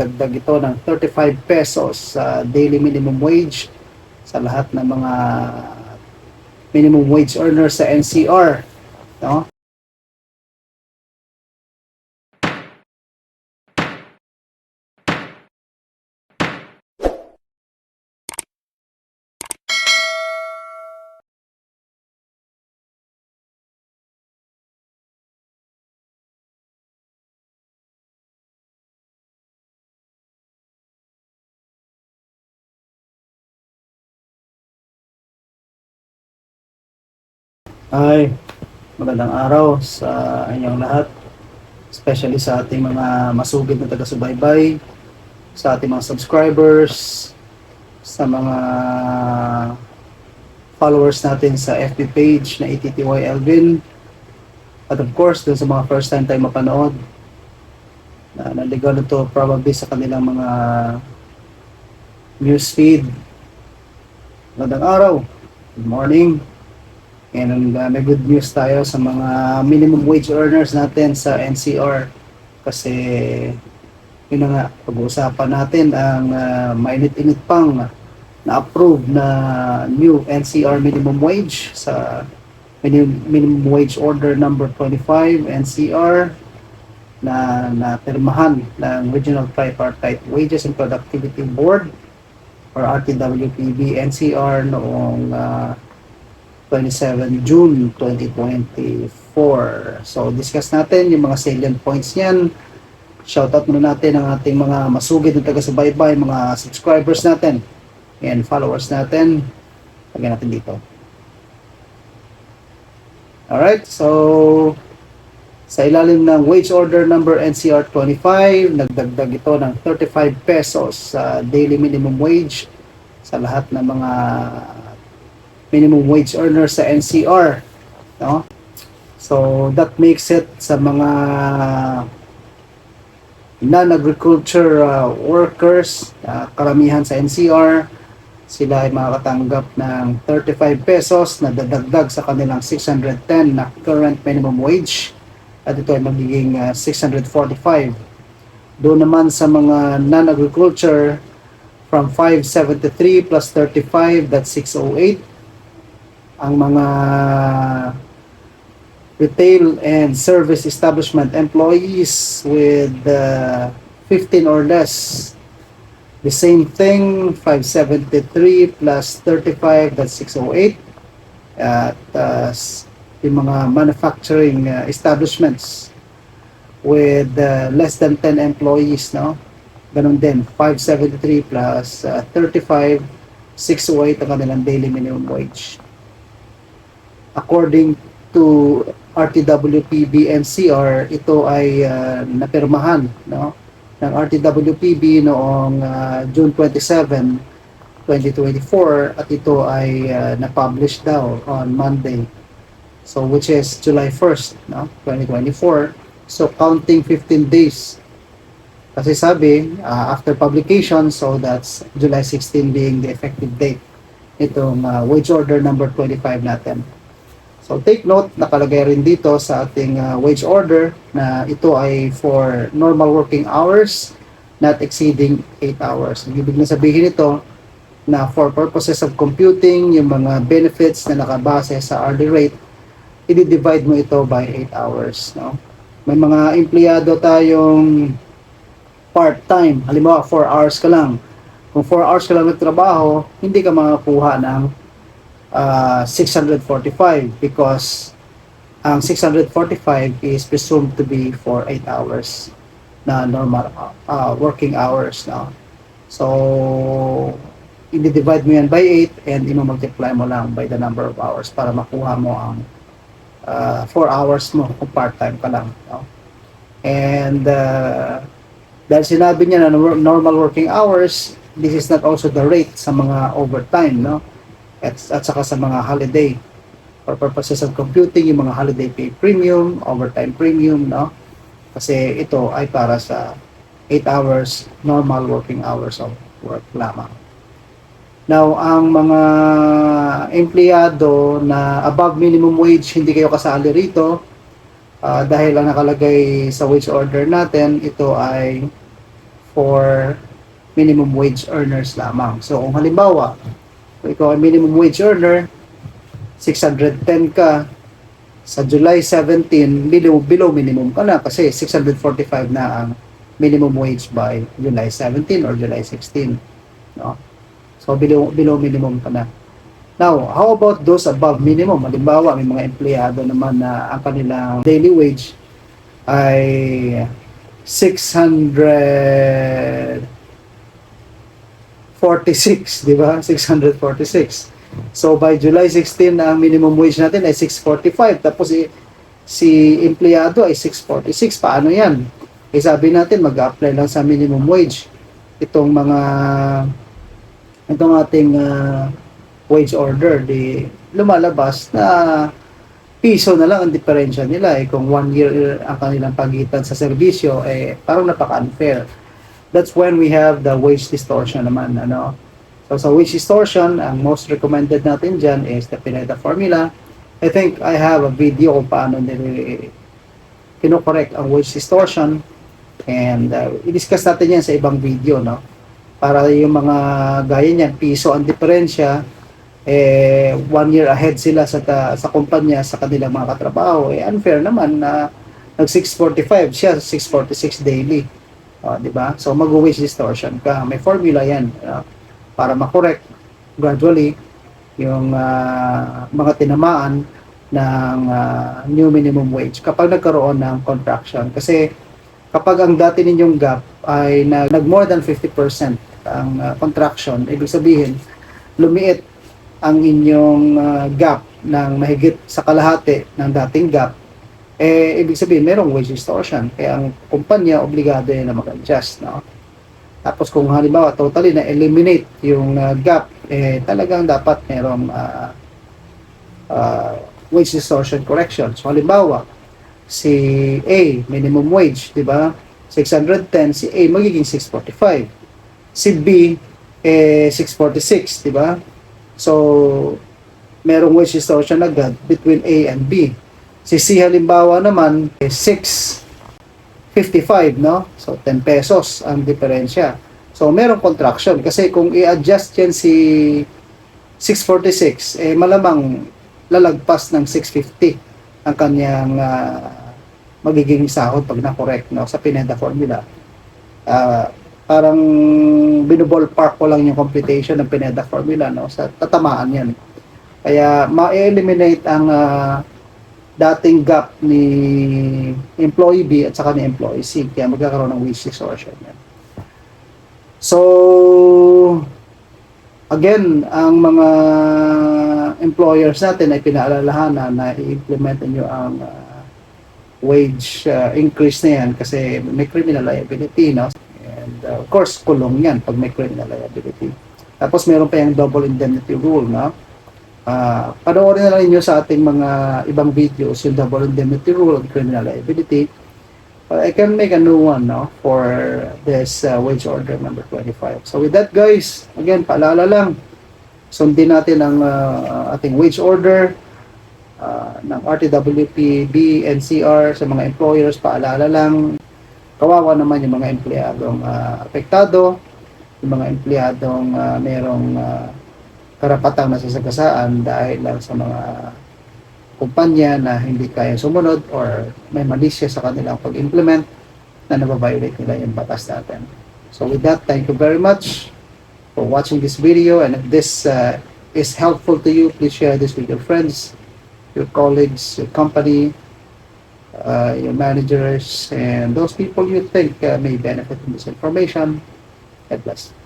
dagdag ito ng 35 pesos sa daily minimum wage sa lahat ng mga minimum wage earners sa NCR. No? Ay, magandang araw sa inyong lahat. Especially sa ating mga masugid na taga-subaybay, sa ating mga subscribers, sa mga followers natin sa FB page na ATTY Elvin. At of course, dun sa mga first time tayo mapanood, na naligaw na to probably sa kanilang mga newsfeed. Magandang araw. Good morning. And uh, may good news tayo sa mga minimum wage earners natin sa NCR kasi yun na nga, pag-uusapan natin ang uh, mainit-init pang na-approve na new NCR minimum wage sa minimum, minimum wage order number 25 NCR na napirmahan ng Regional Tripartite Wages and Productivity Board or RTWPB NCR noong uh, 27 June 2024. So, discuss natin yung mga salient points niyan. Shoutout muna natin ang ating mga masugid na taga-subaybay, mga subscribers natin and followers natin. Lagyan natin dito. Alright, so sa ilalim ng wage order number NCR 25, nagdagdag ito ng 35 pesos sa daily minimum wage sa lahat ng mga minimum wage earners sa NCR. No? So, that makes it sa mga non-agriculture uh, workers, uh, karamihan sa NCR, sila ay makakatanggap ng 35 pesos na dadagdag sa kanilang 610 na current minimum wage at ito ay magiging uh, 645. Doon naman sa mga non-agriculture from 573 plus 35 that's 608 ang mga retail and service establishment employees with uh, 15 or less. The same thing, 573 plus 35, that's 608. At uh, yung mga manufacturing uh, establishments with uh, less than 10 employees, no? Ganun din, 573 plus uh, 35, 608 ang kanilang daily minimum wage according to RTWPB NCR, ito ay uh, napirmahan no, ng RTWPB noong uh, June 27, 2024 at ito ay uh, na-publish daw on Monday. So which is July 1st, no, 2024. So counting 15 days. Kasi sabi, uh, after publication, so that's July 16 being the effective date itong uh, wage order number 25 natin. So take note, nakalagay rin dito sa ating uh, wage order na ito ay for normal working hours not exceeding 8 hours. Ang ibig na sabihin ito na for purposes of computing yung mga benefits na nakabase sa hourly rate, i-divide mo ito by 8 hours. No? May mga empleyado tayong part-time. Halimbawa, 4 hours ka lang. Kung 4 hours ka lang nagtrabaho, hindi ka makakuha ng uh, 645 because ang 645 is presumed to be for 8 hours na normal uh, working hours no so i-divide mo yan by 8 and i-multiply mo lang by the number of hours para makuha mo ang uh, 4 hours mo kung part-time ka lang no? and uh, dahil sinabi niya na nor- normal working hours this is not also the rate sa mga overtime no at, at saka sa mga holiday for purposes of computing yung mga holiday pay premium, overtime premium, no? Kasi ito ay para sa 8 hours normal working hours of work lamang. Now, ang mga empleyado na above minimum wage, hindi kayo kasali rito uh, dahil ang nakalagay sa wage order natin, ito ay for minimum wage earners lamang. So kung halimbawa, kung ikaw ay minimum wage earner, 610 ka, sa July 17, below, below minimum ka na kasi 645 na ang minimum wage by July 17 or July 16. No? So below, below minimum ka na. Now, how about those above minimum? Halimbawa, may mga empleyado naman na ang kanilang daily wage ay 646, di ba? 646. So by July 16 ang minimum wage natin ay 645 tapos si, si empleyado ay 646. Paano 'yan? Eh sabi natin mag-apply lang sa minimum wage itong mga itong ating ah, wage order di lumalabas na piso na lang ang diferensya nila eh kung one year ang kanilang pagitan sa serbisyo eh parang napaka-unfair. That's when we have the wage distortion naman ano. So sa wage distortion, ang most recommended natin dyan is the Pineda formula. I think I have a video kung paano nila kinokorek ang wage distortion and uh, i-discuss natin yan sa ibang video no para yung mga gaya niyan piso ang diferensya eh one year ahead sila sa ta, sa kumpanya sa kanilang mga katrabaho eh unfair naman na nag 645 siya 646 daily oh, di ba so mag-wage distortion ka may formula yan uh, para makorek gradually yung ah, mga tinamaan ng ah, new minimum wage kapag nagkaroon ng contraction. Kasi kapag ang dati ninyong gap ay nag, nag more than 50% ang ah, contraction, ibig sabihin lumiit ang inyong ah, gap ng mahigit sa kalahati ng dating gap, eh, ibig sabihin, merong wage distortion. Kaya ang kumpanya, obligado yan na mag-adjust. No? Tapos kung halimbawa totally na eliminate yung uh, gap, eh talagang dapat merong uh, uh, wage distortion correction. So halimbawa, si A, minimum wage, di ba? 610, si A magiging 645. Si B, eh, 646, di ba? So, merong wage distortion agad between A and B. Si C halimbawa naman, eh, 655, no? So, 10 pesos ang diferensya. So, merong contraction. Kasi kung i-adjust yan si 646, eh, malamang lalagpas ng 650 ang kanyang ah, magiging sahod pag na-correct no, sa Pineda formula. Ah, parang binuballpark ko lang yung computation ng Pineda formula no, sa tatamaan yan. Kaya ma-eliminate ang ah, dating gap ni employee B at saka ni employee C. Kaya magkakaroon ng wage distortion. So, again, ang mga employers natin ay pinaalalahanan na i-implement nyo ang ah, wage ah, increase na yan kasi may criminal liability, no? And uh, of course, kulong yan pag may criminal liability. Tapos meron pa yung double indemnity rule, no? Ah, panoorin na lang ninyo sa ating mga ibang videos yung double indemnity rule and criminal liability. Uh, I can make a new one no for this uh, wage order number 25. So with that guys, again paalala lang sundin natin ang uh, ating wage order uh, ng RTWP, B, NCR sa mga employers paalala lang kawawa naman yung mga empleyadong uh, apektado, yung mga empleyadong uh, merong uh, karapatang nasasagasaan dahil lang sa mga kumpanya na hindi kaya sumunod or may mali siya sa kanilang pag-implement na nababiolate nila yung batas natin. So with that, thank you very much for watching this video and if this uh, is helpful to you, please share this with your friends, your colleagues, your company, uh, your managers, and those people you think uh, may benefit from this information. God bless.